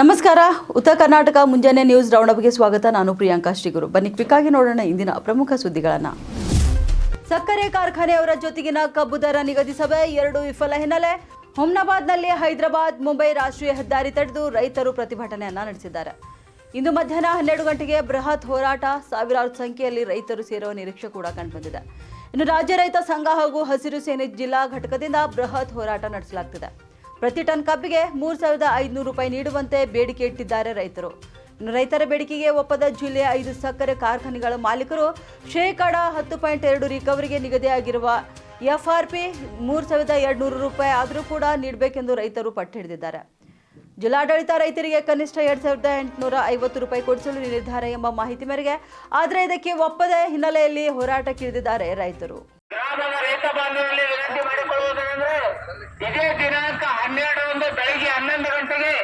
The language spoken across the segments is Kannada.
ನಮಸ್ಕಾರ. ಉತ್ತರ ಕರ್ನಾಟಕ ಮುಂಜಾನೆ ನ್ಯೂಸ್ ರೌಂಡಪ್ಗೆ ಸ್ವಾಗತ. ನಾನು ಪ್ರಿಯಾಂಕಾ ಶ್ರೀಗುರು. ಬನ್ನಿ ಕ್ವಿಕ್ ಆಗಿ ನೋಡೋಣ ಇಂದಿನ ಪ್ರಮುಖ ಸುದ್ದಿಗಳನ್ನು. ಸಕ್ಕರೆ ಕಾರ್ಖಾನೆಯವರ ಜೊತೆಗಿನ ಕಬ್ಬು ದರ ನಿಗದಿ ಸಭೆ ಎರಡು ವಿಫಲ ಹಿನ್ನೆಲೆ. ಹುಮ್ನಾಬಾದ್ನಲ್ಲಿ ಹೈದರಾಬಾದ್, ಮುಂಬೈ ರಾಷ್ಟ್ರೀಯ ಹೆದ್ದಾರಿ ತಡೆದು ರೈತರು ಪ್ರತಿಭಟನೆಯನ್ನ ನಡೆಸಿದ್ದಾರೆ. ಇಂದು ಮಧ್ಯಾಹ್ನ ಹನ್ನೆರಡು ಗಂಟೆಗೆ ಬೃಹತ್ ಹೋರಾಟ. ಸಾವಿರಾರು ಸಂಖ್ಯೆಯಲ್ಲಿ ರೈತರು ಸೇರುವ ನಿರೀಕ್ಷೆ ಕೂಡ ಕಂಡುಬಂದಿದೆ. ಇನ್ನು ರಾಜ್ಯ ರೈತ ಸಂಘ ಹಾಗೂ ಹಸಿರು ಸೇನೆ ಜಿಲ್ಲಾ ಘಟಕದಿಂದ ಬೃಹತ್ ಹೋರಾಟ ನಡೆಸಲಾಗ್ತಿದೆ. ಪ್ರತಿ ಟನ್ ಕಬ್ಬಿಗೆ ಮೂರು ಸಾವಿರದ ಐದುನೂರು ರೂಪಾಯಿ ನೀಡುವಂತೆ ಬೇಡಿಕೆ ಇಟ್ಟಿದ್ದಾರೆ ರೈತರು. ರೈತರ ಬೇಡಿಕೆಗೆ ಒಪ್ಪದ ಜಿಲ್ಲೆಯ ಐದು ಸಕ್ಕರೆ ಕಾರ್ಖಾನೆಗಳ ಮಾಲೀಕರು ಶೇಕಡ ಹತ್ತು ಪಾಯಿಂಟ್ ಎರಡು ರಿಕವರಿಗೆ ನಿಗದಿಯಾಗಿರುವ ಎಫ್ಆರ್ಪಿ ಮೂರು ಸಾವಿರದ ಎರಡುನೂರು ರೂಪಾಯಿ ಆದರೂ ಕೂಡ ನೀಡಬೇಕೆಂದು ರೈತರು ಪಟ್ಟು ಹಿಡಿದಿದ್ದಾರೆ. ಜಿಲ್ಲಾಡಳಿತ ರೈತರಿಗೆ ಕನಿಷ್ಠ ಎರಡ್ ಸಾವಿರದ ಎಂಟುನೂರ ಐವತ್ತು ರೂಪಾಯಿ ಕೊಡಿಸಲು ನಿರ್ಧಾರ ಎಂಬ ಮಾಹಿತಿ ಮೇರೆಗೆ ಆದರೆ ಇದಕ್ಕೆ ಒಪ್ಪದ ಹಿನ್ನೆಲೆಯಲ್ಲಿ ಹೋರಾಟಕ್ಕಿಳಿದಿದ್ದಾರೆ ರೈತರು ಗ್ರಾಮದ ರೈತ ಬಾಂಧವರಲ್ಲಿ ವಿನಂತಿ ಮಾಡಿಕೊಳ್ಳುವುದೇನೆಂದ್ರೆ ಇದೇ ದಿನಾಂಕ ಹನ್ನೆರಡರಂದು ಬೆಳಿಗ್ಗೆ ಹನ್ನೊಂದು ಗಂಟೆಗೆ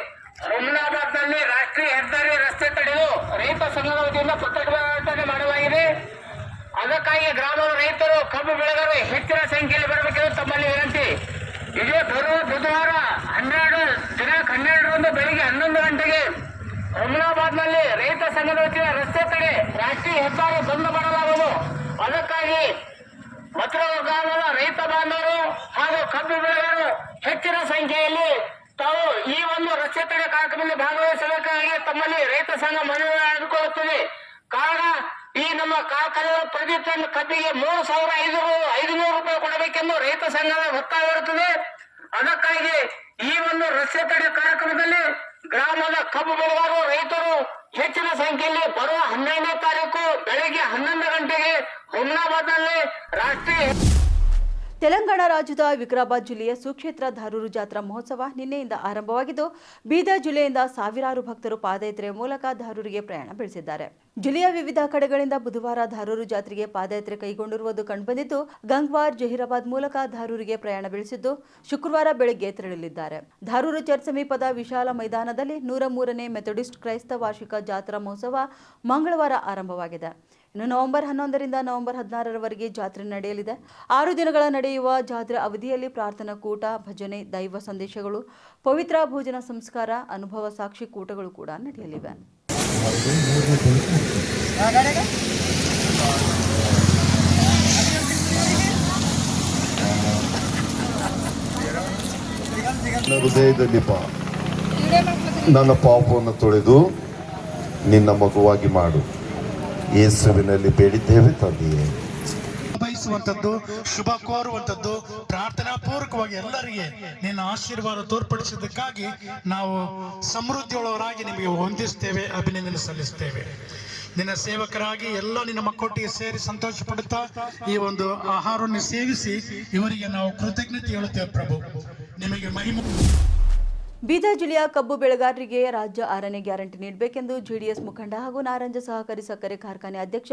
ಹುಮ್ನಾಬಾದ್ನಲ್ಲಿ ರಾಷ್ಟ್ರೀಯ ಹೆದ್ದಾರಿ ರಸ್ತೆ ತಡೆದು ರೈತ ಸಂಘದ ವತಿಯಿಂದ ಪ್ರತಿಭಟನೆ ಮಾಡಲಾಗಿದೆ. ಅದಕ್ಕಾಗಿ ಗ್ರಾಮದ ರೈತರು ಕಬ್ಬು ಬೆಳೆಗಾರರು ಹೆಚ್ಚಿನ ಸಂಖ್ಯೆಯಲ್ಲಿ ಬರಬೇಕೆಂದು ತಮ್ಮಲ್ಲಿ ವಿನಂತಿ. ಇದೇ ಬರುವ ಬುಧವಾರ ಹನ್ನೆರಡು ದಿನಾಂಕ ಹನ್ನೆರಡರಂದು ಬೆಳಿಗ್ಗೆ ಹನ್ನೊಂದು ಗಂಟೆಗೆ ಹುಮ್ನಾಬಾದ್ನಲ್ಲಿ ರೈತ ಸಂಘದ ವತಿಯ ರಸ್ತೆ ತಡೆ ರಾಷ್ಟ್ರೀಯ ಹೆದ್ದಾರಿ ಬಂದ್ ಮಾಡಲಾಗುವುದು. ಅದಕ್ಕಾಗಿ ಮಥುರಾ ಗ್ರಾಮದ ರೈತ ಬಾಂಧವರು ಹಾಗೂ ಕಬ್ಬು ಬೆಳೆಗಾರರು ಹೆಚ್ಚಿನ ಸಂಖ್ಯೆಯಲ್ಲಿ ತಾವು ಈ ಒಂದು ರಸ್ತೆ ತಡೆ ಕಾರ್ಯಕ್ರಮದಲ್ಲಿ ಭಾಗವಹಿಸಬೇಕಾಗಿ ತಮ್ಮಲ್ಲಿ ರೈತ ಸಂಘ ಮನವಿ ಮಾಡಿಕೊಳ್ಳುತ್ತದೆ. ಕಾರಣ ಈ ನಮ್ಮ ಕಾರ್ಖಾನೆಯ ಪ್ರತಿ ಟನ್ ಕಬ್ಬಿಗೆ ಮೂರು ಸಾವಿರ ಐದು ಐದುನೂರು ರೂಪಾಯಿ ಕೊಡಬೇಕೆಂದು ರೈತ ಸಂಘದ ಒತ್ತಾಯ ಬರುತ್ತದೆ ಅದಕ್ಕಾಗಿ ಈ ಒಂದು ರಸ್ತೆ ತಡೆ ಕಾರ್ಯಕ್ರಮದಲ್ಲಿ ಗ್ರಾಮದ ಕಬ್ಬು ಬೆಳೆಗಾರರು, ರೈತರು ಹೆಚ್ಚಿನ ಸಂಖ್ಯೆಯಲ್ಲಿ ಬರುವ ಹನ್ನೆರಡನೇ ತಾರೀಕು ಬೆಳಗ್ಗೆ ಹನ್ನೊಂದು ಗಂಟೆಗೆ ಹುಮ್ನಾಬಾದ್ನಲ್ಲಿ ರಾಷ್ಟ್ರೀಯ ತೆಲಂಗಾಣ ರಾಜ್ಯದ ವಿಕ್ರಾಬಾದ್ ಜಿಲ್ಲೆಯ ಸುಕ್ಷೇತ್ರ ಧಾರೂರು ಜಾತ್ರಾ ಮಹೋತ್ಸವ ನಿನ್ನೆಯಿಂದ ಆರಂಭವಾಗಿದ್ದು ಬೀದರ್ ಜಿಲ್ಲೆಯಿಂದ ಸಾವಿರಾರು ಭಕ್ತರು ಪಾದಯಾತ್ರೆಯ ಮೂಲಕ ಧಾರೂರಿಗೆ ಪ್ರಯಾಣ ಬೆಳೆಸಿದ್ದಾರೆ. ಜಿಲ್ಲೆಯ ವಿವಿಧ ಕಡೆಗಳಿಂದ ಬುಧವಾರ ಧಾರೂರು ಜಾತ್ರೆಗೆ ಪಾದಯಾತ್ರೆ ಕೈಗೊಂಡಿರುವುದು ಕಂಡುಬಂದಿದ್ದು, ಗಂಗ್ವಾರ್, ಜಹೀರಾಬಾದ್ ಮೂಲಕ ಧಾರೂರಿಗೆ ಪ್ರಯಾಣ ಬೆಳೆಸಿದ್ದು, ಶುಕ್ರವಾರ ಬೆಳಗ್ಗೆ ತೆರಳಲಿದ್ದಾರೆ. ಧಾರೂರು ಚರ್ಚ್ ಸಮೀಪದ ವಿಶಾಲ ಮೈದಾನದಲ್ಲಿ ನೂರ ಮೂರನೇ ಮೆಥಡಿಸ್ಟ್ ಕ್ರೈಸ್ತ ವಾರ್ಷಿಕ ಜಾತ್ರಾ ಮಹೋತ್ಸವ ಮಂಗಳವಾರ ಆರಂಭವಾಗಿದೆ. ಇನ್ನು ನವೆಂಬರ್ ಹನ್ನೊಂದರಿಂದ ನವೆಂಬರ್ ಹದಿನಾರರವರೆಗೆ ಜಾತ್ರೆ ನಡೆಯಲಿದೆ. ಆರು ದಿನಗಳ ನಡೆಯುವ ಜಾತ್ರೆ ಅವಧಿಯಲ್ಲಿ ಪ್ರಾರ್ಥನಾ ಕೂಟ, ಭಜನೆ, ದೈವ ಸಂದೇಶಗಳು, ಪವಿತ್ರ ಭೋಜನ ಸಂಸ್ಕಾರ, ಅನುಭವ ಸಾಕ್ಷಿ ಕೂಟಗಳು ಕೂಡ ನಡೆಯಲಿವೆ. ನನ್ನ ಪಾಪವನ್ನು ತೊಳೆದು ನಿನ್ನ ಮಗುವಾಗಿ ಮಾಡು. ಯೇಸುವಿನಲ್ಲಿ ಬೇಡಿದ್ದೇವೆ ತಂದೆಯೇ. ಬಯಸುವಂಥದ್ದು, ಶುಭ ಕೋರುವಂಥದ್ದು, ಪ್ರಾರ್ಥನಾ ಪೂರ್ವಕವಾಗಿ ಎಲ್ಲರಿಗೆ ನಿನ್ನ ಆಶೀರ್ವಾದ ತೋರ್ಪಡಿಸಿದ್ದಕ್ಕಾಗಿ ನಾವು ಸಮೃದ್ಧಿಯುಳ್ಳವರಾಗಿ ನಿಮಗೆ ಹೊಂದಿಸ್ತೇವೆ, ಅಭಿನಂದನೆ ಸಲ್ಲಿಸ್ತೇವೆ. ನಿನ್ನ ಸೇವಕರಾಗಿ ಎಲ್ಲ ನಿನ್ನ ಮಕ್ಕಳೊಟ್ಟಿಗೆ ಸೇರಿ ಸಂತೋಷ ಪಡುತ್ತಾ ಈ ಒಂದು ಆಹಾರವನ್ನು ಸೇವಿಸಿ ಇವರಿಗೆ ನಾವು ಕೃತಜ್ಞತೆ ಹೇಳುತ್ತೇವೆ ಪ್ರಭು. ನಿಮಗೆ ಮಹಿಮೆ. ಬೀದರ್ ಜಿಲ್ಲೆಯ ಕಬ್ಬು ಬೆಳೆಗಾರರಿಗೆ ರಾಜ್ಯ ಆರನೇ ಗ್ಯಾರಂಟಿ ನೀಡಬೇಕೆಂದು ಜೆಡಿಎಸ್ ಮುಖಂಡ ಹಾಗೂ ನಾರಂಜ ಸಹಕಾರಿ ಸಕ್ಕರೆ ಕಾರ್ಖಾನೆ ಅಧ್ಯಕ್ಷ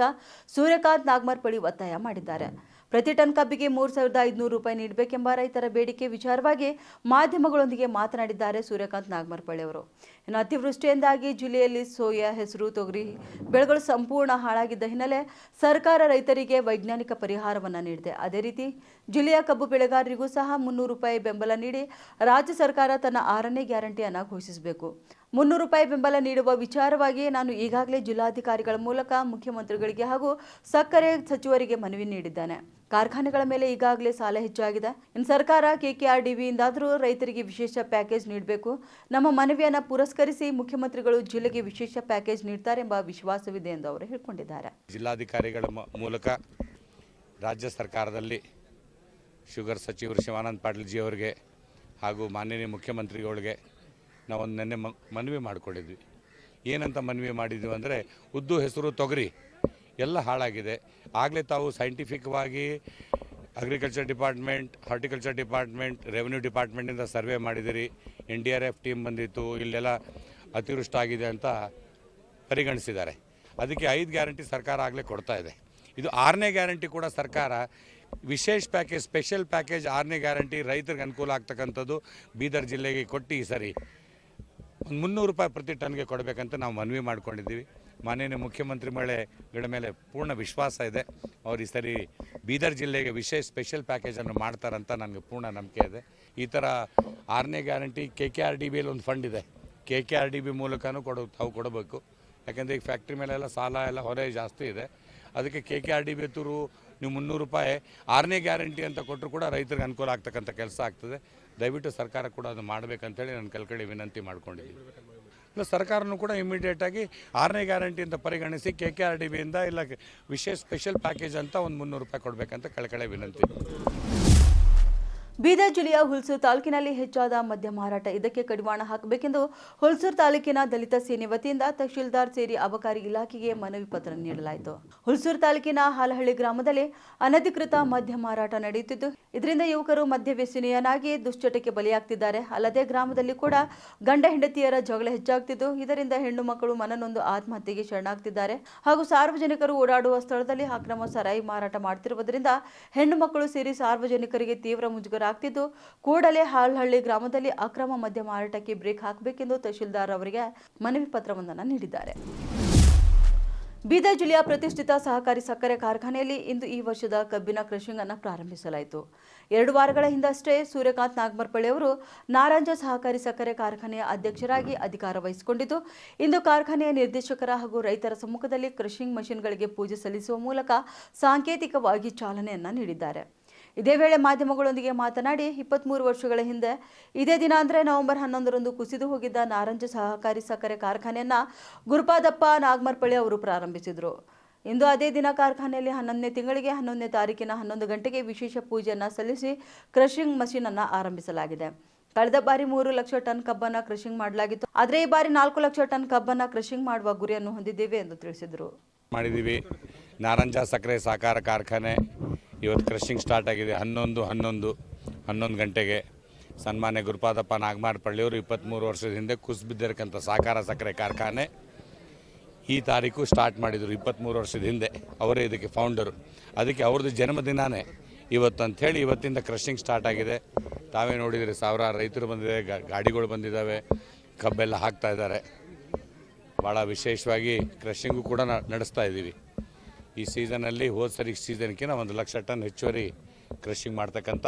ಸೂರ್ಯಕಾಂತ್ ನಾಗ್ಮರ್ಪಳಿ ಒತ್ತಾಯ ಮಾಡಿದ್ದಾರೆ. ಪ್ರತಿ ಟನ್ ಕಬ್ಬಿಗೆ ಮೂರು ಸಾವಿರದ ಐದುನೂರು ರೂಪಾಯಿ ನೀಡಬೇಕೆಂಬ ರೈತರ ಬೇಡಿಕೆ ವಿಚಾರವಾಗಿ ಮಾಧ್ಯಮಗಳೊಂದಿಗೆ ಮಾತನಾಡಿದ್ದಾರೆ ಸೂರ್ಯಕಾಂತ್ ನಾಗಮರಪಳ್ಳಿ ಅವರು. ಇನ್ನು ಅತಿವೃಷ್ಟಿಯಿಂದಾಗಿ ಜಿಲ್ಲೆಯಲ್ಲಿ ಸೋಯಾ, ಹೆಸರು, ತೊಗರಿ ಬೆಳೆಗಳು ಸಂಪೂರ್ಣ ಹಾಳಾಗಿದ್ದ ಹಿನ್ನೆಲೆ ಸರ್ಕಾರ ರೈತರಿಗೆ ವೈಜ್ಞಾನಿಕ ಪರಿಹಾರವನ್ನು ನೀಡಿದೆ. ಅದೇ ರೀತಿ ಜಿಲ್ಲೆಯ ಕಬ್ಬು ಬೆಳೆಗಾರರಿಗೂ ಸಹ ಮುನ್ನೂರು ರೂಪಾಯಿ ಬೆಂಬಲ ನೀಡಿ ರಾಜ್ಯ ಸರ್ಕಾರ ತನ್ನ ಆರನೇ ಗ್ಯಾರಂಟಿಯನ್ನು ಘೋಷಿಸಬೇಕು. ಮುನ್ನೂರು ರೂಪಾಯಿ ಬೆಂಬಲ ನೀಡುವ ವಿಚಾರವಾಗಿ ನಾನು ಈಗಾಗಲೇ ಜಿಲ್ಲಾಧಿಕಾರಿಗಳ ಮೂಲಕ ಮುಖ್ಯಮಂತ್ರಿಗಳಿಗೆ ಹಾಗೂ ಸಕ್ಕರೆ ಸಚಿವರಿಗೆ ಮನವಿ ನೀಡಿದ್ದೇನೆ. ಕಾರ್ಖಾನೆಗಳ ಮೇಲೆ ಈಗಾಗಲೇ ಸಾಲ ಹೆಚ್ಚಾಗಿದೆ. ಇನ್ನು ಸರ್ಕಾರ ಕೆಕೆಆರ್ಡಿಬಿಯಿಂದಾದರೂ ರೈತರಿಗೆ ವಿಶೇಷ ಪ್ಯಾಕೇಜ್ ನೀಡಬೇಕು. ನಮ್ಮ ಮನವಿಯನ್ನು ಪುರಸ್ಕರಿಸಿ ಮುಖ್ಯಮಂತ್ರಿಗಳು ಜಿಲ್ಲೆಗೆ ವಿಶೇಷ ಪ್ಯಾಕೇಜ್ ನೀಡ್ತಾರೆ ಎಂಬ ವಿಶ್ವಾಸವಿದೆ ಎಂದು ಅವರು ಹೇಳಿಕೊಂಡಿದ್ದಾರೆ. ಜಿಲ್ಲಾಧಿಕಾರಿಗಳ ಮೂಲಕ ರಾಜ್ಯ ಸರ್ಕಾರದಲ್ಲಿ ಶುಗರ್ ಸಚಿವರು ಶಿವಾನಂದ ಪಾಟೀಲ್ಜಿ ಅವರಿಗೆ ಹಾಗೂ ಮಾನ್ಯ ಮುಖ್ಯಮಂತ್ರಿಗಳಿಗೆ ನಾವೊಂದು ನೆನ್ನೆ ಮನವಿ ಮಾಡಿಕೊಂಡಿದ್ವಿ. ಏನಂತ ಮನವಿ ಮಾಡಿದ್ವಿ ಅಂದರೆ, ಉದ್ದು ಹೆಸರು ತೊಗರಿ, ಎಲ್ಲ ಹಾಳಾಗಿದೆ. ಆಗಲೇ ತಾವು ಸೈಂಟಿಫಿಕ್ವಾಗಿ agriculture department horticulture department revenue ಡಿಪಾರ್ಟ್ಮೆಂಟಿಂದ survey ಮಾಡಿದಿರಿ. N D R F team ಬಂದಿತ್ತು, ಇಲ್ಲೆಲ್ಲ ಅತಿವೃಷ್ಟಿ ಆಗಿದೆ ಅಂತ ಪರಿಗಣಿಸಿದ್ದಾರೆ. ಅದಕ್ಕೆ ಐದು ಗ್ಯಾರಂಟಿ ಸರ್ಕಾರ ಆಗಲೇ ಕೊಡ್ತಾ ಇದೆ. ಇದು ಆರನೇ ಗ್ಯಾರಂಟಿ ಕೂಡ ಸರ್ಕಾರ, ವಿಶೇಷ ಪ್ಯಾಕೇಜ್ ಸ್ಪೆಷಲ್ ಪ್ಯಾಕೇಜ್ ಆರನೇ ಗ್ಯಾರಂಟಿ ರೈತರಿಗೆ ಅನುಕೂಲ ಆಗ್ತಕ್ಕಂಥದ್ದು ಬೀದರ್ ಜಿಲ್ಲೆಗೆ ಕೊಟ್ಟು ಈ ಸರಿ ಒಂದು ಮುನ್ನೂರು ರೂಪಾಯಿ ಪ್ರತಿ ಟನ್ಗೆ ಕೊಡಬೇಕಂತ ನಾವು ಮನವಿ ಮಾಡ್ಕೊಂಡಿದ್ದೀವಿ. ಮಾನ್ಯನ ಮುಖ್ಯಮಂತ್ರಿ ಮಳೆಗಳ ಮೇಲೆ ಪೂರ್ಣ ವಿಶ್ವಾಸ ಇದೆ. ಅವ್ರು ಈ ಸರಿ ಬೀದರ್ ಜಿಲ್ಲೆಗೆ ವಿಶೇಷ ಸ್ಪೆಷಲ್ ಪ್ಯಾಕೇಜನ್ನು ಮಾಡ್ತಾರಂತ ನನಗೆ ಪೂರ್ಣ ನಂಬಿಕೆ ಇದೆ. ಈ ಥರ ಆರನೇ guarantee K K R D ಬಿಯಲ್ಲಿ ಒಂದು ಫಂಡ್ ಇದೆ. K K R D B ಮೂಲಕನೂ ಕೊಡೋ ತಾವು ಕೊಡಬೇಕು. ಯಾಕೆಂದರೆ ಈಗ ಫ್ಯಾಕ್ಟ್ರಿ ಮೇಲೆಲ್ಲ ಸಾಲ ಎಲ್ಲ ಹೊರೆ ಜಾಸ್ತಿ ಇದೆ. ಅದಕ್ಕೆ K K R D B through ನೀವು ಮುನ್ನೂರು ರೂಪಾಯಿ ಆರನೇ ಗ್ಯಾರಂಟಿ ಅಂತ ಕೊಟ್ಟರು ಕೂಡ ರೈತರಿಗೆ ಅನುಕೂಲ ಆಗ್ತಕ್ಕಂಥ ಕೆಲಸ ಆಗ್ತದೆ. ದಯವಿಟ್ಟು ಸರ್ಕಾರ ಕೂಡ ಅದು ಮಾಡಬೇಕಂತೇಳಿ ನಾನು ಕೆಲಕಡೆ ವಿನಂತಿ ಮಾಡ್ಕೊಂಡಿದ್ದೀನಿ. ಇಲ್ಲ, ಸರ್ಕಾರನೂ ಕೂಡ ಇಮಿಡಿಯೇಟಾಗಿ ಆರನೇ ಗ್ಯಾರಂಟಿ ಅಂತ ಪರಿಗಣಿಸಿ ಕೆ ಕೆ ಆರ್ ಡಿ ಬಿಯಿಂದ ಇಲ್ಲ, ವಿಶೇಷ ಸ್ಪೆಷಲ್ ಪ್ಯಾಕೇಜ್ ಅಂತ ಒಂದು ಮುನ್ನೂರು ರೂಪಾಯಿ ಕೊಡಬೇಕಂತ ಕೆಳಗಡೆ ವಿನಂತಿ. ಬೀದರ್ ಜಿಲ್ಲೆಯ ಹುಲ್ಸೂರ್ ತಾಲೂಕಿನಲ್ಲಿ ಹೆಚ್ಚಾದ ಮದ್ಯ ಮಾರಾಟ ಇದಕ್ಕೆ ಕಡಿವಾಣ ಹಾಕಬೇಕೆಂದು ಹುಲ್ಸೂರು ತಾಲೂಕಿನ ದಲಿತ ಸೇನೆ ವತಿಯಿಂದ ತಹಶೀಲ್ದಾರ್ ಸೇರಿ ಅಬಕಾರಿ ಇಲಾಖೆಗೆ ಮನವಿ ಪತ್ರ ನೀಡಲಾಯಿತು. ಹುಲ್ಸೂರು ತಾಲೂಕಿನ ಹಾಲಹಳ್ಳಿ ಗ್ರಾಮದಲ್ಲಿ ಅನಧಿಕೃತ ಮದ್ಯ ಮಾರಾಟ ನಡೆಯುತ್ತಿದ್ದು, ಇದರಿಂದ ಯುವಕರು ಮದ್ಯ ವ್ಯಸನಿಯನಾಗಿ ದುಶ್ಚಟಕ್ಕೆ ಬಲಿಯಾಗ್ತಿದ್ದಾರೆ. ಅಲ್ಲದೆ ಗ್ರಾಮದಲ್ಲಿ ಕೂಡ ಗಂಡ ಹೆಂಡತಿಯರ ಜಗಳ ಹೆಚ್ಚಾಗ್ತಿದ್ದು, ಇದರಿಂದ ಹೆಣ್ಣು ಮಕ್ಕಳು ಮನನೊಂದು ಆತ್ಮಹತ್ಯೆಗೆ ಶರಣಾಗ್ತಿದ್ದಾರೆ. ಹಾಗೂ ಸಾರ್ವಜನಿಕರು ಓಡಾಡುವ ಸ್ಥಳದಲ್ಲಿ ಅಕ್ರಮ ಸರಾಯಿ ಮಾರಾಟ ಮಾಡ್ತಿರುವುದರಿಂದ ಹೆಣ್ಣು ಮಕ್ಕಳು ಸೇರಿ ಸಾರ್ವಜನಿಕರಿಗೆ ತೀವ್ರ ಮುಜುಗರ ಆಗ್ತಿದ್ದು. ಕೂಡಲೇ ಹಾಲ್ಹಳ್ಳಿ ಗ್ರಾಮದಲ್ಲಿ ಅಕ್ರಮ ಮದ್ಯ ಮಾರಾಟಕ್ಕೆ ಬ್ರೇಕ್ ಹಾಕಬೇಕೆಂದು ತಹಶೀಲ್ದಾರ್ ಅವರಿಗೆ ಮನವಿ ಪತ್ರವೊಂದನ್ನು ನೀಡಿದ್ದಾರೆ. ಬೀದರ್ ಜಿಲ್ಲೆಯ ಪ್ರತಿಷ್ಠಿತ ಸಹಕಾರಿ ಸಕ್ಕರೆ ಕಾರ್ಖಾನೆಯಲ್ಲಿ ಇಂದು ಈ ವರ್ಷದ ಕಬ್ಬಿನ ಕ್ರಷಿಂಗ್ ಅನ್ನು ಪ್ರಾರಂಭಿಸಲಾಯಿತು. ಎರಡು ವಾರಗಳ ಹಿಂದಷ್ಟೇ ಸೂರ್ಯಕಾಂತ್ ನಾಗಮರ್ಪಳ್ಳಿ ಅವರು ನಾರಾಂಜ ಸಹಕಾರಿ ಸಕ್ಕರೆ ಕಾರ್ಖಾನೆಯ ಅಧ್ಯಕ್ಷರಾಗಿ ಅಧಿಕಾರ ವಹಿಸಿಕೊಂಡಿದ್ದು, ಇಂದು ಕಾರ್ಖಾನೆಯ ನಿರ್ದೇಶಕರ ಹಾಗೂ ರೈತರ ಸಮ್ಮುಖದಲ್ಲಿ ಕ್ರಷಿಂಗ್ ಮಷಿನ್ಗಳಿಗೆ ಪೂಜೆ ಸಲ್ಲಿಸುವ ಮೂಲಕ ಸಾಂಕೇತಿಕವಾಗಿ ಚಾಲನೆಯನ್ನು ನೀಡಿದ್ದಾರೆ. ಇದೇ ವೇಳೆ ಮಾಧ್ಯಮಗಳೊಂದಿಗೆ ಮಾತನಾಡಿ ಇಪ್ಪತ್ಮೂರು ವರ್ಷಗಳ ಹಿಂದೆ ಇದೇ ದಿನ ಅಂದರೆ ನವೆಂಬರ್ ಹನ್ನೊಂದರಂದು ಕುಸಿದು ಹೋಗಿದ್ದ ನಾರಂಜ ಸಹಕಾರಿ ಸಕ್ಕರೆ ಕಾರ್ಖಾನೆಯನ್ನು ಗುರುಪಾದಪ್ಪ ನಾಗಮರ್ಪಳ್ಳಿ ಅವರು ಪ್ರಾರಂಭಿಸಿದರು. ಇಂದು ಅದೇ ದಿನ ಕಾರ್ಖಾನೆಯಲ್ಲಿ ಹನ್ನೊಂದನೇ ತಿಂಗಳಿಗೆ ಹನ್ನೊಂದನೇ ತಾರೀಕಿನ ಹನ್ನೊಂದು ಗಂಟೆಗೆ ವಿಶೇಷ ಪೂಜೆಯನ್ನು ಸಲ್ಲಿಸಿ ಕ್ರಷಿಂಗ್ ಮಷೀನನ್ನು ಆರಂಭಿಸಲಾಗಿದೆ. ಕಳೆದ ಬಾರಿ ಮೂರು ಲಕ್ಷ ಟನ್ ಕಬ್ಬನ್ನ ಕ್ರಷಿಂಗ್ ಮಾಡಲಾಗಿತ್ತು. ಆದರೆ ಈ ಬಾರಿ ನಾಲ್ಕು ಲಕ್ಷ ಟನ್ ಕಬ್ಬನ್ನ ಕ್ರಷಿಂಗ್ ಮಾಡುವ ಗುರಿಯನ್ನು ಹೊಂದಿದ್ದೇವೆ ಎಂದು ತಿಳಿಸಿದರು. ಮಾಡಿದ್ದೀವಿ. ನಾರಂಜ ಸಕ್ಕರೆ ಸಹಕಾರ ಕಾರ್ಖಾನೆ ಇವತ್ತು ಕ್ರಷಿಂಗ್ ಸ್ಟಾರ್ಟ್ ಆಗಿದೆ. ಹನ್ನೊಂದು ಹನ್ನೊಂದು ಹನ್ನೊಂದು ಗಂಟೆಗೆ. ಸನ್ಮಾನ್ಯ ಗುರುಪಾದಪ್ಪ ನಾಗಮಾರಪಳ್ಳಿಯವರು ಇಪ್ಪತ್ತ್ಮೂರು ವರ್ಷದ ಹಿಂದೆ ಕುಸಿಬಿದ್ದಿರಕ್ಕಂಥ ಸಹಕಾರ ಸಕ್ಕರೆ ಕಾರ್ಖಾನೆ ಈ ತಾರೀಕು ಸ್ಟಾರ್ಟ್ ಮಾಡಿದರು ಇಪ್ಪತ್ತ್ಮೂರು ವರ್ಷದ ಹಿಂದೆ. ಅವರೇ ಇದಕ್ಕೆ ಫೌಂಡರು ಅದಕ್ಕೆ ಅವ್ರದ್ದು ಜನ್ಮದಿನಾನೇ. ಇವತ್ತು ಅಂಥೇಳಿ ಇವತ್ತಿಂದ ಕ್ರಷಿಂಗ್ ಸ್ಟಾರ್ಟ್ ಆಗಿದೆ. ತಾವೇ ನೋಡಿದರೆ ಸಾವಿರಾರು ರೈತರು ಬಂದಿದೆ ಗಾಡಿಗಳು ಬಂದಿದ್ದಾವೆ, ಕಬ್ಬೆಲ್ಲ ಹಾಕ್ತಾ ಇದ್ದಾರೆ. ಭಾಳ ವಿಶೇಷವಾಗಿ ಕ್ರಷಿಂಗು ಕೂಡ ನಡೆಸ್ತಾ ಇದ್ದೀವಿ. ಈ ಸೀಸನಲ್ಲಿ ಹೋದ ಸರಿ ಸೀಸನ್ಕಿಂತ ಒಂದು ಲಕ್ಷ ಟನ್ ಹೆಚ್ಚುವರಿ ಕ್ರಷಿಂಗ್ ಮಾಡ್ತಕ್ಕಂಥ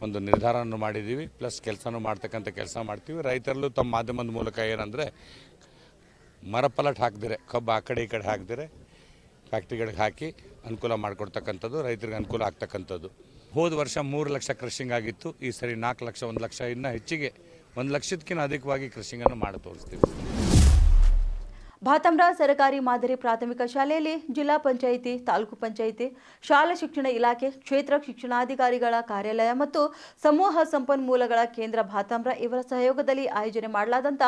ಒಂದು ನಿರ್ಧಾರವನ್ನು ಮಾಡಿದ್ದೀವಿ. ಪ್ಲಸ್ ಕೆಲಸನೂ ಮಾಡ್ತಕ್ಕಂಥ ಕೆಲಸ ಮಾಡ್ತೀವಿ. ರೈತರಲ್ಲೂ ತಮ್ಮ ಮಾಧ್ಯಮದ ಮೂಲಕ ಏನಂದರೆ ಮರಪಲಟ್ ಹಾಕಿದರೆ, ಕಬ್ಬು ಆ ಕಡೆ ಈ ಕಡೆ ಹಾಕಿದರೆ, ಫ್ಯಾಕ್ಟ್ರಿಗಳಿಗೆ ಹಾಕಿ ಅನುಕೂಲ ಮಾಡಿಕೊಡ್ತಕ್ಕಂಥದ್ದು, ರೈತರಿಗೆ ಅನುಕೂಲ ಆಗ್ತಕ್ಕಂಥದ್ದು. ಹೋದ ವರ್ಷ ಮೂರು ಲಕ್ಷ ಕ್ರಷಿಂಗ್ ಆಗಿತ್ತು. ಈ ಸರಿ ನಾಲ್ಕು ಲಕ್ಷ, ಒಂದು ಲಕ್ಷ ಇನ್ನೂ ಹೆಚ್ಚಿಗೆ, ಒಂದು ಲಕ್ಷದಕ್ಕಿಂತ ಅಧಿಕವಾಗಿ ಕ್ರಷಿಂಗನ್ನು ಮಾಡಿ ತೋರಿಸ್ತೀವಿ. ಭಾತಮ್ರ ಸರಕಾರಿ ಮಾದರಿ ಪ್ರಾಥಮಿಕ ಶಾಲೆಯಲ್ಲಿ ಜಿಲ್ಲಾ ಪಂಚಾಯಿತಿ, ತಾಲೂಕು ಪಂಚಾಯಿತಿ, ಶಾಲಾ ಶಿಕ್ಷಣ ಇಲಾಖೆ, ಕ್ಷೇತ್ರ ಶಿಕ್ಷಣಾಧಿಕಾರಿಗಳ ಕಾರ್ಯಾಲಯ ಮತ್ತು ಸಮೂಹ ಸಂಪನ್ಮೂಲಗಳ ಕೇಂದ್ರ ಭಾತಮ್ರ ಇವರ ಸಹಯೋಗದಲ್ಲಿ ಆಯೋಜನೆ ಮಾಡಲಾದಂಥ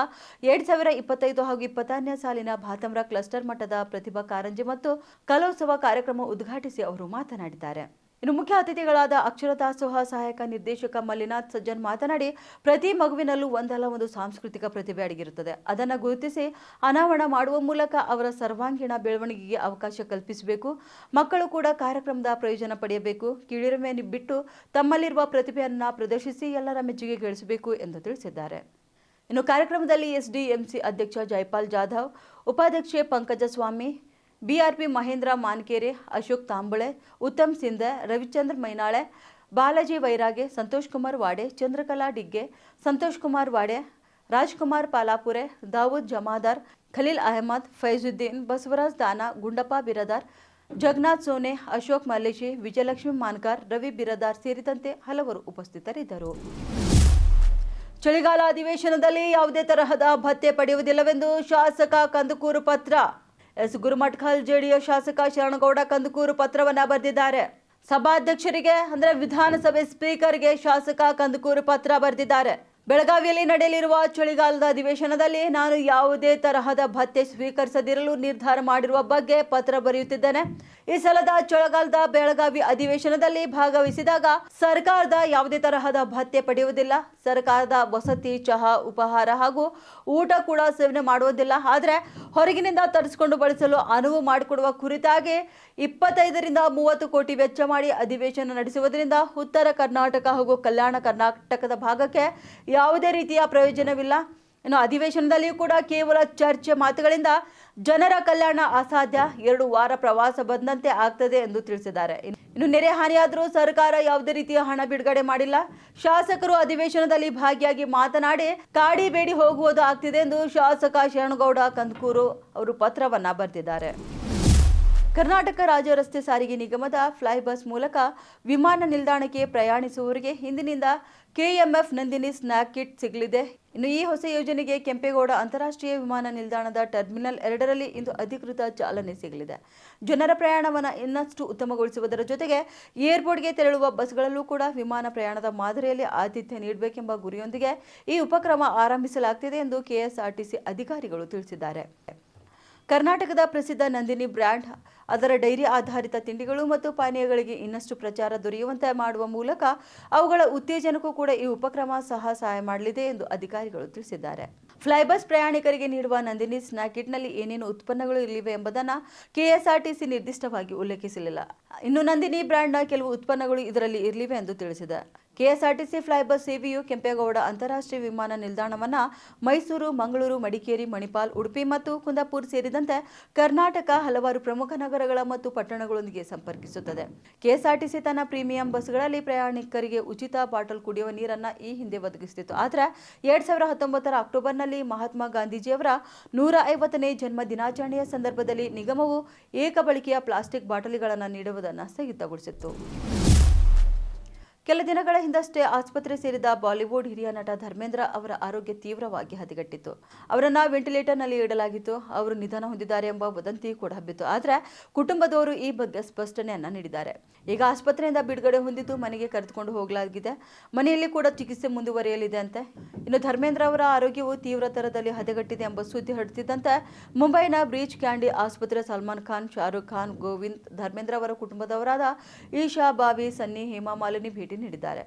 ಎರಡು ಸಾವಿರ ಇಪ್ಪತ್ತೈದು ಹಾಗೂ ಇಪ್ಪತ್ತನೇ ಸಾಲಿನ ಭಾತಮ್ರ ಕ್ಲಸ್ಟರ್ ಮಟ್ಟದ ಪ್ರತಿಭಾ ಕಾರಂಜಿ ಮತ್ತು ಕಲೋತ್ಸವ ಕಾರ್ಯಕ್ರಮ ಉದ್ಘಾಟಿಸಿ ಅವರು ಮಾತನಾಡಿದ್ದಾರೆ. ಇನ್ನು ಮುಖ್ಯ ಅತಿಥಿಗಳಾದ ಅಕ್ಷರ ದಾಸೋಹ ಸಹಾಯಕ ನಿರ್ದೇಶಕ ಮಲ್ಲಿನಾಥ್ ಸಜ್ಜನ್ ಮಾತನಾಡಿ, ಪ್ರತಿ ಮಗುವಿನಲ್ಲೂ ಒಂದಲ್ಲ ಒಂದು ಸಾಂಸ್ಕೃತಿಕ ಪ್ರತಿಭೆ ಅಡಗಿರುತ್ತದೆ. ಅದನ್ನು ಗುರುತಿಸಿ ಅನಾವರಣ ಮಾಡುವ ಮೂಲಕ ಅವರ ಸರ್ವಾಂಗೀಣ ಬೆಳವಣಿಗೆಗೆ ಅವಕಾಶ ಕಲ್ಪಿಸಬೇಕು. ಮಕ್ಕಳು ಕೂಡ ಕಾರ್ಯಕ್ರಮದ ಪ್ರಯೋಜನ ಪಡೆಯಬೇಕು. ಕೀಳಿರಿಮೆ ಬಿಟ್ಟು ತಮ್ಮಲ್ಲಿರುವ ಪ್ರತಿಭೆಯನ್ನು ಪ್ರದರ್ಶಿಸಿ ಎಲ್ಲರ ಮೆಚ್ಚುಗೆ ಗಳಿಸಬೇಕು ಎಂದು ತಿಳಿಸಿದ್ದಾರೆ. ಇನ್ನು ಕಾರ್ಯಕ್ರಮದಲ್ಲಿ ಎಸ್ಡಿಎಂಸಿ ಅಧ್ಯಕ್ಷ ಜೈಪಾಲ್ ಜಾಧವ್, ಉಪಾಧ್ಯಕ್ಷೆ ಪಂಕಜ ಸ್ವಾಮಿ ಬಿಆರ್ಪಿ ಮಹೇಂದ್ರ ಮಾನ್ಕೇರೆ, ಅಶೋಕ್ ತಾಂಬಳೆ, ಉತ್ತಮ್ ಸಿಂಧೆ ರವಿಚಂದ್ರ ಮೈನಾಳೆ, ಬಾಲಾಜಿ ವೈರಾಗೆ, ಸಂತೋಷ್ ಕುಮಾರ್ ವಾಡೆ, ಚಂದ್ರಕಲಾ ಡಿಗ್ಗೆ, ಸಂತೋಷ್ ಕುಮಾರ್ ವಾಡೆ, ರಾಜ್ಕುಮಾರ್ ಪಾಲಾಪುರೆ, ದಾವೂದ್ ಜಮಾದಾರ್, ಖಲೀಲ್ ಅಹಮದ್, ಫೈಜುದ್ದೀನ್, ಬಸವರಾಜ್ ದಾನಾ, ಗುಂಡಪ್ಪ ಬಿರದಾರ್, ಜಗನ್ನಾಥ್ ಸೋನೆ, ಅಶೋಕ್ ಮಲ್ಲೇಶಿ, ವಿಜಯಲಕ್ಷ್ಮಿ ಮಾನ್ಕಾರ್, ರವಿ ಬಿರದಾರ್ ಸೇರಿದಂತೆ ಹಲವರು ಉಪಸ್ಥಿತರಿದ್ದರು. ಚಳಿಗಾಲ ಅಧಿವೇಶನದಲ್ಲಿ ಯಾವುದೇ ತರಹದ ಭತ್ಯೆ ಪಡೆಯುವುದಿಲ್ಲವೆಂದು ಶಾಸಕ ಕಂದುಕೂರು ಪತ್ರ ಎಸ್ ಗುರುಮಠಕಲ್ ಜೆಡಿಎಸ್ ಶಾಸಕ ಶರಣಗೌಡ ಕಂದಕೂರು ಪತ್ರವನ್ನ ಬರೆದಿದ್ದಾರೆ. ಸಭಾಧ್ಯಕ್ಷರಿಗೆ, ಅಂದ್ರೆ ವಿಧಾನಸಭೆ ಸ್ಪೀಕರ್ಗೆ ಶಾಸಕ ಕಂದಕೂರು ಪತ್ರ ಬರೆದಿದ್ದಾರೆ. ಬೆಳಗಾವಿಯಲ್ಲಿ ನಡೆಯಲಿರುವ ಚಳಿಗಾಲದ ಅಧಿವೇಶನದಲ್ಲಿ ನಾನು ಯಾವುದೇ ತರಹದ ಭತ್ತೆ ಸ್ವೀಕರಿಸದಿರಲು ನಿರ್ಧಾರ ಮಾಡಿರುವ ಬಗ್ಗೆ ಪತ್ರ ಬರೆಯುತ್ತಿದ್ದೇನೆ. ಈ ಸಲದ ಚಳಿಗಾಲದ ಬೆಳಗಾವಿ ಅಧಿವೇಶನದಲ್ಲಿ ಭಾಗವಹಿಸಿದಾಗ ಸರ್ಕಾರದ ಯಾವುದೇ ತರಹದ ಭತ್ತೆ ಪಡೆಯುವುದಿಲ್ಲ. ಸರ್ಕಾರದ ವಸತಿ, ಚಹಾ, ಉಪಹಾರ ಹಾಗೂ ಊಟ ಕೂಡ ಸೇವನೆ ಮಾಡುವುದಿಲ್ಲ. ಆದರೆ ಹೊರಗಿನಿಂದ ತರಿಸಿಕೊಂಡು ಬಳಸಲು ಅನುವು ಮಾಡಿಕೊಡುವ ಕುರಿತಾಗಿ ಇಪ್ಪತ್ತೈದರಿಂದ ಮೂವತ್ತು ಕೋಟಿ ವೆಚ್ಚ ಮಾಡಿ ಅಧಿವೇಶನ ನಡೆಸುವುದರಿಂದ ಉತ್ತರ ಕರ್ನಾಟಕ ಹಾಗೂ ಕಲ್ಯಾಣ ಕರ್ನಾಟಕದ ಭಾಗಕ್ಕೆ ಯಾವುದೇ ರೀತಿಯ ಪ್ರಯೋಜನವಿಲ್ಲ. ಇನ್ನು ಅಧಿವೇಶನದಲ್ಲಿಯೂ ಕೂಡ ಕೇವಲ ಚರ್ಚೆ ಮಾತುಗಳಿಂದ ಜನರ ಕಲ್ಯಾಣ ಅಸಾಧ್ಯ. ಎರಡು ವಾರ ಪ್ರವಾಸ ಬಂದಂತೆ ಆಗ್ತದೆ ಎಂದು ತಿಳಿಸಿದ್ದಾರೆ. ಇನ್ನು ನೆರೆ ಹಾನಿಯಾದರೂ ಸರ್ಕಾರ ಯಾವುದೇ ರೀತಿಯ ಹಣ ಬಿಡುಗಡೆ ಮಾಡಿಲ್ಲ. ಶಾಸಕರು ಅಧಿವೇಶನದಲ್ಲಿ ಭಾಗಿಯಾಗಿ ಮಾತನಾಡಿ, ಕಾಡಿ ಬೇಡಿ ಹೋಗುವುದು ಆಗ್ತಿದೆ ಎಂದು ಶಾಸಕ ಶರಣಗೌಡ ಕಂದಕೂರು ಅವರು ಪತ್ರವನ್ನ ಬರೆದಿದ್ದಾರೆ. ಕರ್ನಾಟಕ ರಾಜ್ಯ ರಸ್ತೆ ಸಾರಿಗೆ ನಿಗಮದ ಫ್ಲೈ ಬಸ್ ಮೂಲಕ ವಿಮಾನ ನಿಲ್ದಾಣಕ್ಕೆ ಪ್ರಯಾಣಿಸುವವರಿಗೆ ಹಿಂದಿನಿಂದ ಕೆಎಂಎಫ್ ನಂದಿನಿ ಸ್ನ್ಯಾಕ್ ಕಿಟ್ ಸಿಗಲಿದೆ. ಇನ್ನು ಈ ಹೊಸ ಯೋಜನೆಗೆ ಕೆಂಪೇಗೌಡ ಅಂತಾರಾಷ್ಟ್ರೀಯ ವಿಮಾನ ನಿಲ್ದಾಣದ ಟರ್ಮಿನಲ್ ಎರಡರಲ್ಲಿ ಇಂದು ಅಧಿಕೃತ ಚಾಲನೆ ಸಿಗಲಿದೆ. ಜನರ ಪ್ರಯಾಣವನ್ನು ಇನ್ನಷ್ಟು ಉತ್ತಮಗೊಳಿಸುವುದರ ಜೊತೆಗೆ ಏರ್ಪೋರ್ಟ್ಗೆ ತೆರಳುವ ಬಸ್ಗಳಲ್ಲೂ ಕೂಡ ವಿಮಾನ ಪ್ರಯಾಣದ ಮಾದರಿಯಲ್ಲಿ ಆತಿಥ್ಯ ನೀಡಬೇಕೆಂಬ ಗುರಿಯೊಂದಿಗೆ ಈ ಉಪಕ್ರಮ ಆರಂಭಿಸಲಾಗ್ತಿದೆ ಎಂದು ಕೆಎಸ್ಆರ್ಟಿಸಿ ಅಧಿಕಾರಿಗಳು ತಿಳಿಸಿದ್ದಾರೆ. ಕರ್ನಾಟಕದ ಪ್ರಸಿದ್ಧ ನಂದಿನಿ ಬ್ರ್ಯಾಂಡ್, ಅದರ ಡೈರಿ ಆಧಾರಿತ ತಿಂಡಿಗಳು ಮತ್ತು ಪಾನೀಯಗಳಿಗೆ ಇನ್ನಷ್ಟು ಪ್ರಚಾರ ದೊರೆಯುವಂತೆ ಮಾಡುವ ಮೂಲಕ ಅವುಗಳ ಉತ್ತೇಜನಕ್ಕೂ ಕೂಡ ಈ ಉಪಕ್ರಮ ಸಹ ಸಹಾಯ ಮಾಡಲಿದೆ ಎಂದು ಅಧಿಕಾರಿಗಳು ತಿಳಿಸಿದ್ದಾರೆ. ಫ್ಲೈಬಸ್ ಪ್ರಯಾಣಿಕರಿಗೆ ನೀಡುವ ನಂದಿನಿ ಸ್ನ್ಯಾಕ್ ಕಿಟ್ನಲ್ಲಿ ಏನೇನು ಉತ್ಪನ್ನಗಳು ಇಲ್ಲಿವೆ ಎಂಬುದನ್ನು ಕೆಎಸ್ಆರ್ಟಿಸಿ ನಿರ್ದಿಷ್ಟವಾಗಿ ಉಲ್ಲೇಖಿಸಲಿಲ್ಲ. ಇನ್ನು ನಂದಿನಿ ಬ್ರ್ಯಾಂಡ್ನ ಕೆಲವು ಉತ್ಪನ್ನಗಳು ಇದರಲ್ಲಿ ಇರಲಿವೆ ಎಂದು ತಿಳಿಸಿದೆ. ಕೆಎಸ್ಆರ್ಟಿಸಿ ಫ್ಲೈಬಸ್ ಸೇವೆಯು ಕೆಂಪೇಗೌಡ ಅಂತಾರಾಷ್ಟ್ರೀಯ ವಿಮಾನ ನಿಲ್ದಾಣವನ್ನು ಮೈಸೂರು, ಮಂಗಳೂರು, ಮಡಿಕೇರಿ, ಮಣಿಪಾಲ್, ಉಡುಪಿ ಮತ್ತು ಕುಂದಾಪುರ್ ಸೇರಿದಂತೆ ಕರ್ನಾಟಕ ಹಲವಾರು ಪ್ರಮುಖ ನಗರಗಳ ಮತ್ತು ಪಟ್ಟಣಗಳೊಂದಿಗೆ ಸಂಪರ್ಕಿಸುತ್ತದೆ. ಕೆಎಸ್ಆರ್ಟಿಸಿ ತನ್ನ ಪ್ರೀಮಿಯಂ ಬಸ್ಗಳಲ್ಲಿ ಪ್ರಯಾಣಿಕರಿಗೆ ಉಚಿತ ಬಾಟಲ್ ಕುಡಿಯುವ ನೀರನ್ನು ಈ ಹಿಂದೆ ಒದಗಿಸುತ್ತಿತ್ತು ಆದರೆ ಎರಡ್ ಸಾವಿರದ ಹತ್ತೊಂಬತ್ತರ ಅಕ್ಟೋಬರ್ನಲ್ಲಿ ಮಹಾತ್ಮ ಗಾಂಧೀಜಿಯವರ ನೂರ ಐವತ್ತನೇ ಜನ್ಮ ದಿನಾಚರಣೆಯ ಸಂದರ್ಭದಲ್ಲಿ ನಿಗಮವು ಏಕ ಬಳಕೆಯ ಪ್ಲಾಸ್ಟಿಕ್ ಬಾಟಲಿಗಳನ್ನು ನೀಡುವುದನ್ನು ಸ್ಥಗಿತಗೊಳಿಸಿತ್ತು ಕೆಲ ದಿನಗಳ ಹಿಂದಷ್ಟೇ ಆಸ್ಪತ್ರೆ ಸೇರಿದ ಬಾಲಿವುಡ್ ಹಿರಿಯ ನಟ ಧರ್ಮೇಂದ್ರ ಅವರ ಆರೋಗ್ಯ ತೀವ್ರವಾಗಿ ಹದಗೆಟ್ಟಿತ್ತು. ಅವರನ್ನ ವೆಂಟಿಲೇಟರ್ನಲ್ಲಿ ಇಡಲಾಗಿತ್ತು. ಅವರು ನಿಧನ ಹೊಂದಿದ್ದಾರೆ ಎಂಬ ವದಂತಿ ಕೂಡ ಹಬ್ಬಿತ್ತು. ಆದರೆ ಕುಟುಂಬದವರು ಈ ಬಗ್ಗೆ ಸ್ಪಷ್ಟನೆಯನ್ನು ನೀಡಿದ್ದಾರೆ. ಈಗ ಆಸ್ಪತ್ರೆಯಿಂದ ಬಿಡುಗಡೆ ಹೊಂದಿದ್ದು ಮನೆಗೆ ಕರೆದುಕೊಂಡು ಹೋಗಲಾಗಿದೆ. ಮನೆಯಲ್ಲಿ ಕೂಡ ಚಿಕಿತ್ಸೆ ಮುಂದುವರಿಯಲಿದೆ ಅಂತೆ. ಇನ್ನು ಧರ್ಮೇಂದ್ರ ಅವರ ಆರೋಗ್ಯವು ತೀವ್ರ ತರದಲ್ಲಿ ಹದಗೆಟ್ಟಿದೆ ಎಂಬ ಸುದ್ದಿ ಹರಡುತ್ತಿದ್ದಂತೆ ಮುಂಬೈನ ಬ್ರೀಚ್ ಕ್ಯಾಂಡಿ ಆಸ್ಪತ್ರೆ ಸಲ್ಮಾನ್ ಖಾನ್, ಶಾರುಖ್ ಖಾನ್, ಗೋವಿಂದ್ ಧರ್ಮೇಂದ್ರ ಅವರ ಕುಟುಂಬದವರಾದ ಈಶಾ, ಬಾವಿ, ಸನ್ನಿ, ಹೇಮಾ, ಮಾಲಿನಿ ಭೇಟಿ ನೀಡಿದ್ದಾರೆ.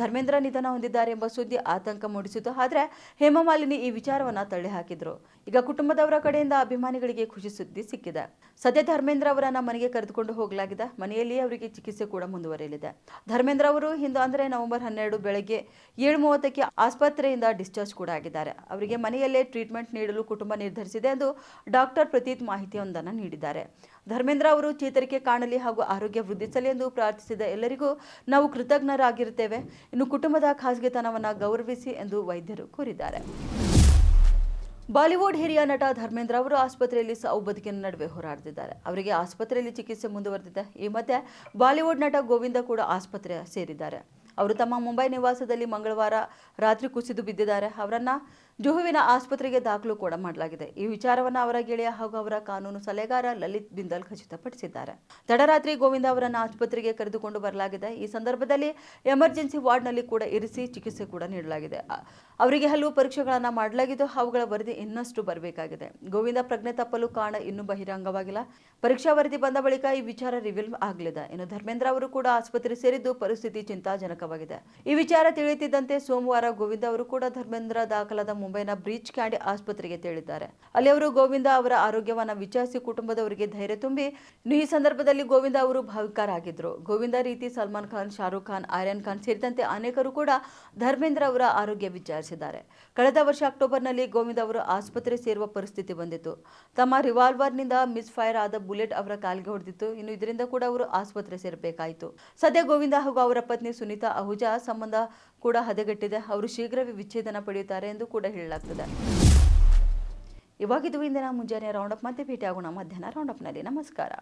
ಧರ್ಮೇಂದ್ರ ನಿಧನ ಹೊಂದಿದ್ದಾರೆ ಎಂಬ ಸುದ್ದಿ ಆತಂಕ ಮೂಡಿಸಿತು ಆದರೆ ಹೇಮಮಾಲಿನಿ ಈ ವಿಚಾರವನ್ನ ತಳ್ಳಿ ಹಾಕಿದ್ರು. ಈಗ ಕುಟುಂಬದವರ ಕಡೆಯಿಂದ ಅಭಿಮಾನಿಗಳಿಗೆ ಖುಷಿ ಸುದ್ದಿ ಸಿಕ್ಕಿದೆ. ಸದ್ಯ ಧರ್ಮೇಂದ್ರ ಅವರನ್ನ ಮನೆಗೆ ಕರೆದುಕೊಂಡು ಹೋಗಲಾಗಿದೆ. ಮನೆಯಲ್ಲಿ ಅವರಿಗೆ ಚಿಕಿತ್ಸೆ ಕೂಡ ಮುಂದುವರೆಯಲಿದೆ. ಧರ್ಮೇಂದ್ರ ಅವರು ಇಂದು ಅಂದರೆ ನವೆಂಬರ್ ಹನ್ನೆರಡು ಬೆಳಗ್ಗೆ ಏಳು ಮೂವತ್ತಕ್ಕೆ ಆಸ್ಪತ್ರೆಯಿಂದ ಡಿಸ್ಚಾರ್ಜ್ ಕೂಡ ಆಗಿದ್ದಾರೆ. ಅವರಿಗೆ ಮನೆಯಲ್ಲೇ ಟ್ರೀಟ್ಮೆಂಟ್ ನೀಡಲು ಕುಟುಂಬ ನಿರ್ಧರಿಸಿದೆ ಎಂದು ಡಾಕ್ಟರ್ ಪ್ರತೀತ್ ಮಾಹಿತಿಯೊಂದನ್ನು ನೀಡಿದ್ದಾರೆ. ಧರ್ಮೇಂದ್ರ ಅವರು ಚೇತರಿಕೆ ಕಾಣಲಿ ಹಾಗೂ ಆರೋಗ್ಯ ವೃದ್ಧಿಸಲಿ ಎಂದು ಪ್ರಾರ್ಥಿಸಿದ ಎಲ್ಲರಿಗೂ ನಾವು ಕೃತಜ್ಞರಾಗಿರುತ್ತೇವೆ ಇನ್ನು ಕುಟುಂಬದ ಖಾಸಗಿತನವನ್ನು ಗೌರವಿಸಿ ಎಂದು ವೈದ್ಯರು ಕೋರಿದ್ದಾರೆ. ಬಾಲಿವುಡ್ ಹಿರಿಯ ನಟ ಧರ್ಮೇಂದ್ರ ಅವರು ಆಸ್ಪತ್ರೆಯಲ್ಲಿ ಸಾವು ಬದುಕಿನ ನಡುವೆ ಹೋರಾಡ್ತಿದ್ದಾರೆ ಅವರಿಗೆ ಆಸ್ಪತ್ರೆಯಲ್ಲಿ ಚಿಕಿತ್ಸೆ ಮುಂದುವರೆದಿದೆ. ಈ ಮಧ್ಯೆ ಬಾಲಿವುಡ್ ನಟ ಗೋವಿಂದ ಕೂಡ ಆಸ್ಪತ್ರೆ ಸೇರಿದ್ದಾರೆ. ಅವರು ತಮ್ಮ ಮುಂಬೈ ನಿವಾಸದಲ್ಲಿ ಮಂಗಳವಾರ ರಾತ್ರಿ ಕುಸಿದು ಬಿದ್ದಿದ್ದಾರೆ. ಅವರನ್ನ ಜುಹುವಿನ ಆಸ್ಪತ್ರೆಗೆ ದಾಖಲು ಕೂಡ ಮಾಡಲಾಗಿದೆ. ಈ ವಿಚಾರವನ್ನು ಅವರ ಗೆಳೆಯ ಹಾಗೂ ಅವರ ಕಾನೂನು ಸಲಹೆಗಾರ ಲಲಿತ್ ಬಿಂದಲ್ ಖಚಿತಪಡಿಸಿದ್ದಾರೆ. ತಡರಾತ್ರಿ ಗೋವಿಂದ ಅವರನ್ನು ಆಸ್ಪತ್ರೆಗೆ ಕರೆದುಕೊಂಡು ಬರಲಾಗಿದೆ. ಈ ಸಂದರ್ಭದಲ್ಲಿ ಎಮರ್ಜೆನ್ಸಿ ವಾರ್ಡ್ನಲ್ಲಿ ಕೂಡ ಇರಿಸಿ ಚಿಕಿತ್ಸೆ ಕೂಡ ನೀಡಲಾಗಿದೆ. ಅವರಿಗೆ ಹಲವು ಪರೀಕ್ಷೆಗಳನ್ನು ಮಾಡಲಾಗಿದ್ದು, ಅವುಗಳ ವರದಿ ಇನ್ನಷ್ಟು ಬರಬೇಕಾಗಿದೆ. ಗೋವಿಂದ ಪ್ರಜ್ಞೆ ತಪ್ಪಲು ಕಾರಣ ಇನ್ನೂ ಬಹಿರಂಗವಾಗಿಲ್ಲ. ಪರೀಕ್ಷಾ ವರದಿ ಬಂದ ಬಳಿಕ ಈ ವಿಚಾರ ರಿವೀಲ್ ಆಗಲಿದೆ. ಇನ್ನು ಧರ್ಮೇಂದ್ರ ಅವರು ಕೂಡ ಆಸ್ಪತ್ರೆ ಸೇರಿದ್ದು ಪರಿಸ್ಥಿತಿ ಚಿಂತಾಜನಕವಾಗಿದೆ. ಈ ವಿಚಾರ ತಿಳಿಯುತ್ತಿದ್ದಂತೆ ಸೋಮವಾರ ಗೋವಿಂದ ಅವರು ಕೂಡ ಧರ್ಮೇಂದ್ರ ದಾಖಲಾದ ಮುಂಬೈನ ಬ್ರೀಚ್ ಕ್ಯಾಂಡಿ ಆಸ್ಪತ್ರೆಗೆ ತೆರಳಿದ್ದಾರೆ. ಅಲ್ಲಿ ಅವರು ಗೋವಿಂದ ಅವರ ಆರೋಗ್ಯವನ್ನ ವಿಚಾರಿಸಿ ಕುಟುಂಬದವರಿಗೆ ಧೈರ್ಯ ತುಂಬಿ, ಈ ಸಂದರ್ಭದಲ್ಲಿ ಗೋವಿಂದ ಅವರು ಭಾವಿಕರಾಗಿದ್ದರು. ಗೋವಿಂದ ರೀತಿ ಸಲ್ಮಾನ್ ಖಾನ್, ಶಾರುಖ್ ಖಾನ್, ಆರ್ಯನ್ ಖಾನ್ ಸೇರಿದಂತೆ ಅನೇಕರು ಕೂಡ ಧರ್ಮೇಂದ್ರ ಅವರ ಆರೋಗ್ಯ ವಿಚಾರಿಸಿದ್ದಾರೆ. ಕಳೆದ ವರ್ಷ ಅಕ್ಟೋಬರ್ನಲ್ಲಿ ಗೋವಿಂದ ಅವರು ಆಸ್ಪತ್ರೆ ಸೇರುವ ಪರಿಸ್ಥಿತಿ ಬಂದಿತ್ತು. ತಮ್ಮ ರಿವಾಲ್ವರ್ನಿಂದ ಮಿಸ್ ಫೈರ್ ಆದ ಬುಲೆಟ್ ಅವರ ಕಾಲಿಗೆ ಹೊಡೆದಿತ್ತು. ಇನ್ನು ಇದರಿಂದ ಕೂಡ ಅವರು ಆಸ್ಪತ್ರೆ ಸೇರಬೇಕಾಯಿತು. ಸದ್ಯ ಗೋವಿಂದ ಹಾಗೂ ಅವರ ಪತ್ನಿ ಸುನೀತಾ, ಅಹುಜಾ ಸಂಬಂಧ ಕೂಡ ಹದಗೆಟ್ಟಿದೆ. ಅವರು ಶೀಘ್ರವೇ ವಿಚ್ಛೇದನ ಪಡೆಯುತ್ತಾರೆ ಎಂದು ಕೂಡ ಹೇಳಲಾಗ್ತದೆ. ಇವಾಗಿದ್ದು ಇಂದಿನ ಮುಂಜಾನೆ ರೌಂಡಪ್ ಮತ್ತೆ ಭೇಟಿಯಾಗೋಣ ಮಧ್ಯಾಹ್ನ ರೌಂಡಪ್ನಲ್ಲಿ ನಮಸ್ಕಾರ.